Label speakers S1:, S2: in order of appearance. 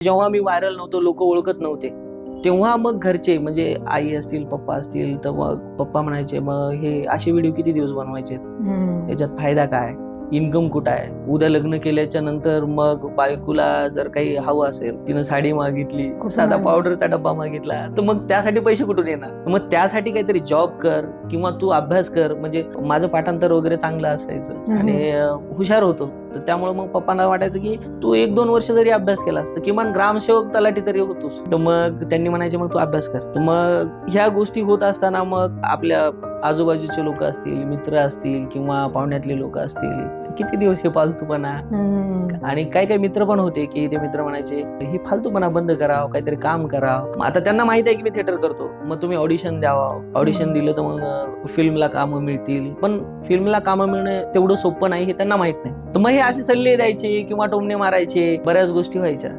S1: जेव्हा मी व्हायरल नव्हतो लोक ओळखत नव्हते तेव्हा मग घरचे म्हणजे आई असतील पप्पा असतील तर मग पप्पा म्हणायचे मग हे असे व्हिडिओ किती दिवस बनवायचे
S2: हम्म.
S1: याच्यात फायदा काय इन्कम कुठं आहे? उद्या लग्न केल्याच्यानंतर मग बायकोला जर काही हवं असेल तिनं साडी मागितली साधा? पावडरचा डब्बा मागितला तर मग त्यासाठी पैसे कुठून येणार? मग त्यासाठी काहीतरी जॉब कर किंवा तू अभ्यास कर. म्हणजे माझं पाठांतर वगैरे चांगलं असायचं. आणि हुशार होतो. तर त्यामुळे मग पप्पांना वाटायचं की तू एक दोन वर्ष जरी अभ्यास केलास तर किमान ग्रामसेवक तलाठी तरी होतोस. तर मग त्यांनी म्हणायचे मग तू अभ्यास कर. तर मग ह्या गोष्टी होत असताना मग आपल्या आजूबाजूचे लोक असतील मित्र असतील किंवा पाहुण्यातले लोक असतील किती दिवस हे फालतूपणा. आणि काही काही मित्र पण होते की ते मित्र म्हणायचे हे फालतूपणा बंद करावं काहीतरी काम करावं. आता त्यांना माहीत आहे की मी थिएटर करतो. मग तुम्ही ऑडिशन द्यावं. ऑडिशन. दिलं तर मग फिल्मला कामं मिळतील. पण फिल्मला कामं मिळणं तेवढं सोपं नाही हे त्यांना माहीत नाही. तर मग हे असे सल्ले द्यायचे किंवा टोमणे मारायचे बऱ्याच गोष्टी व्हायच्या.